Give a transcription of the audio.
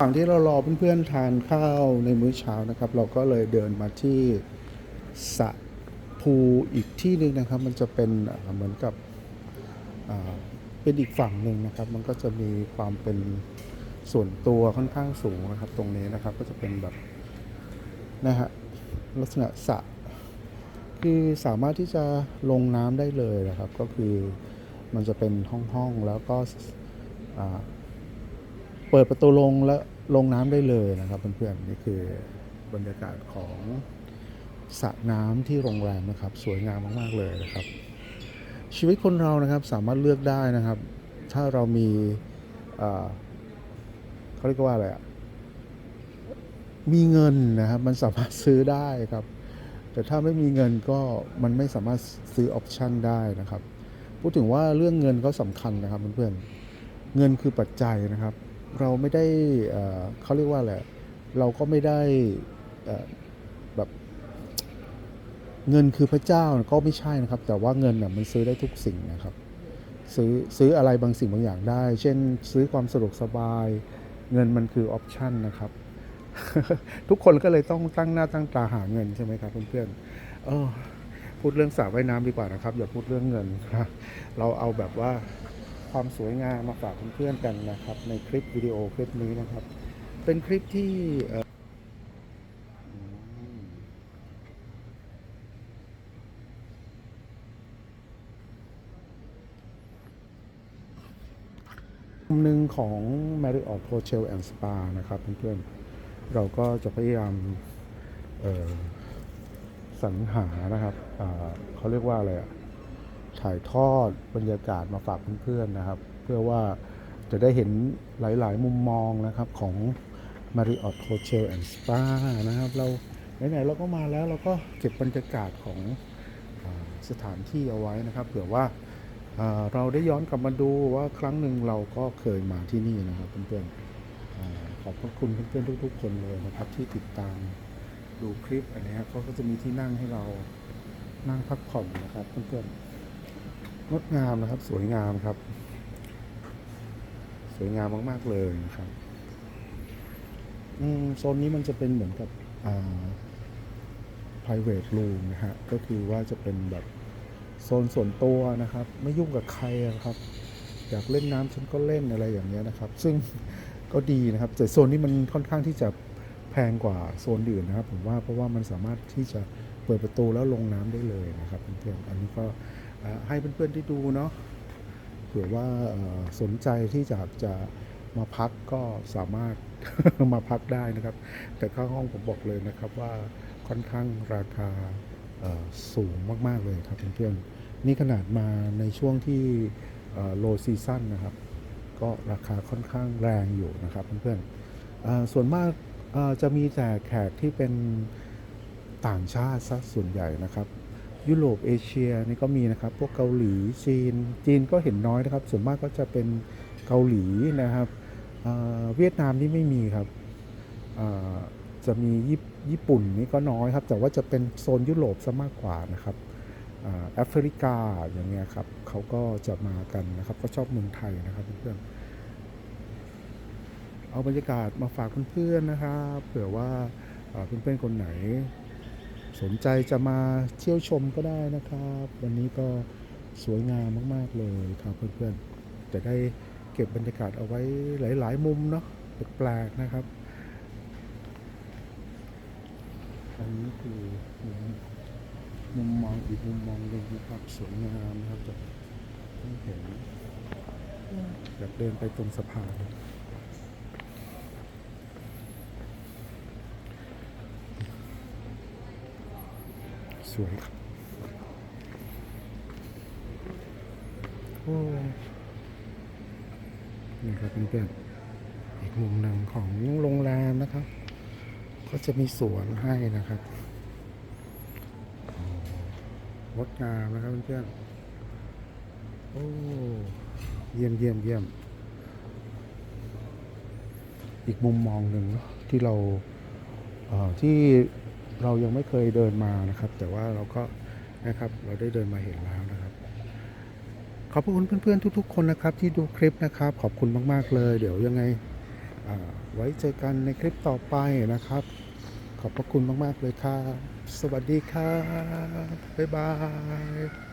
ระหว่างที่เรารอเพื่อนๆทานข้าวในมื้อเช้านะครับ เราก็เลยเดินมาที่สระภูอีกที่หนึ่งนะครับ มันจะเป็นเหมือนกับเป็นอีกฝั่งหนึ่งนะครับ มันก็จะมีความเป็นส่วนตัวค่อนข้างสูงนะครับ ตรงนี้นะครับก็จะเป็นแบบนะฮะลักษณะสระคือสามารถที่จะลงน้ำได้เลยนะครับ ก็คือมันจะเป็นห้องๆแล้วก็ เปิดประตูลงและลงน้ำได้เลยนะครับเพื่อนๆนี่คือบรรยากาศของสระน้ำที่โรงแรมนะครับสวยงามมากๆเลยนะครับ ชีวิตคนเรานะครับสามารถเลือกได้นะครับ ถ้าเรามีเขาเรียกว่าอะไรอะมีเงินนะครับมันสามารถซื้อได้ครับ แต่ถ้าไม่มีเงินก็มันไม่สามารถซื้อออปชันได้นะครับ พูดถึงว่าเรื่องเงินก็สำคัญนะครับเพื่อนๆเงินคือปัจจัยนะครับ เราไม่ได้เขาเรียกว่าอะไรเราก็ไม่ได้แบบเงินคือพระเจ้าก็ไม่ใช่นะครับ แต่ว่าเงินน่ะมันซื้อได้ทุกสิ่งนะครับ ซื้อซื้ออะไรบางสิ่งบางอย่างได้ เช่นซื้อความสะดวกสบาย เงินมันคือออปชันนะครับ ทุกคนก็เลยต้องตั้งหน้าตั้งตาหาเงินใช่ไหมครับเพื่อนๆเออพูดเรื่องสระว่ายน้ำดีกว่านะครับ อย่าพูดเรื่องเงินนะเราเอาแบบว่า ความสวยงามมาฝากเพื่อนๆกันนะครับ ในคลิปวิดีโอคลิปนี้นะครับ เป็นคลิปที่เอ่ออืมมุมหนึ่งของ Marriott Hotel and Spa นะครับเพื่อนๆ เราก็จะพยายามสรรหานะครับเขาเรียกว่าอะไรอะ ถ่ายทอดบรรยากาศมาฝากเพื่อนๆนะครับ เพื่อว่าจะได้เห็นหลายๆ มุมมองนะครับของ Marriott Hotel and Spa นะครับ เราไหนๆเราก็มาแล้วเราก็เก็บบรรยากาศของอสถานที่เอาไว้นะครับ เผื่อว่าเราได้ย้อนกลับมาดูว่าครั้งหนึ่งเราก็เคยมาที่นี่นะครับเพื่อนๆอขอบพระคุณเพื่อนๆทุก ๆ คนเลยนะครับ ที่ติดตามดูคลิปอันนี้ครับเขาก็จะมีที่นั่งให้เรานั่งพักผ่อนนะครับเพื่อนๆ งดงามนะครับ สวยงามครับ สวยงามมาก ๆ เลยนะครับอืโซนนี้มันจะเป็นเหมือนกับอ่า private room นะฮะ ก็คือว่าจะเป็นแบบโซนส่วนตัวนะครับ ไม่ยุ่งกับใครอะครับ อยากเล่นน้ำฉันก็เล่นอะไรอย่างเงี้ยนะครับ ซึ่งก็ดีนะครับ แต่โซนนี้มันค่อนข้างที่จะแพงกว่าโซนอื่นนะครับ ผมว่าเพราะว่ามันสามารถที่จะเปิดประตูแล้วลงน้ำได้เลยนะครับเพื่อนๆอันนี้ก็ ให้เพื่อนๆที่ดูเนาะเผื่อว่าสนใจที่จะจะมาพักก็สามารถมาพักได้นะครับ แต่ค่าห้องผมบอกเลยนะครับว่าค่อนข้างราคาสูงมาก ๆ เลยครับเพื่อนๆนี่ขนาดมาในช่วงที่โลซีซั่นนะครับ ก็ราคาค่อนข้างแรงอยู่นะครับเพื่อนๆส่วนมากจะมีแต่แขกที่เป็นต่างชาติซะส่วนใหญ่นะครับ ยุโรปเอเชียนี่ก็มีนะครับ พวกเกาหลีจีน จีนก็เห็นน้อยนะครับ ส่วนมากก็จะเป็นเกาหลีนะครับเเวียดนามนี่ไม่มีครับจะมีญี่ญี่ปุ่นนี่ก็น้อยครับ แต่ว่าจะเป็นโซนยุโรปซะมากกว่านะครับอ่าแอฟริกาอย่างเงี้ยครับเขาก็จะมากันนะครับ ก็ชอบเมืองไทยนะครับเพื่อนเอาบรรยากาศมาฝากเพื่อนๆนะครับ เผื่อว่าเพื่อนๆคนไหน สนใจจะมาเที่ยวชมก็ได้นะครับ วันนี้ก็สวยงามมาก ๆ เลยครับเพื่อนๆ จะได้เก็บบรรยากาศเอาไว้หลาย ๆ มุมเนาะแปลกๆนะครับ อันนี้คือมุมมองอีกมุมมองหนึ่งนะครับสวยงามนะครับจะให้เห็นอยากเดินไปตรงสะพาน สวยครับโอ้นี่ครับเพื่อนๆอีกมุมหนึ่งของโรงแรมนะครับ ก็จะมีสวนให้นะครับงดงามนะครับเพื่อนๆโอ้เยี่ยมเยี่ยมเยี่ยม อีกมุมมองหนึ่งที่เราที่ เรายังไม่เคยเดินมานะครับ แต่ว่าเราก็นะครับเราได้เดินมาเห็นแล้วนะครับ ขอบคุณเพื่อนๆทุก ๆ คนนะครับ ที่ดูคลิปนะครับ ขอบคุณมาก ๆ เลย เดี๋ยวยังไงไว้เจอกันในคลิปต่อไปนะครับ ขอบพระคุณมาก ๆ เลยครับ สวัสดีครับบ๊ายบาย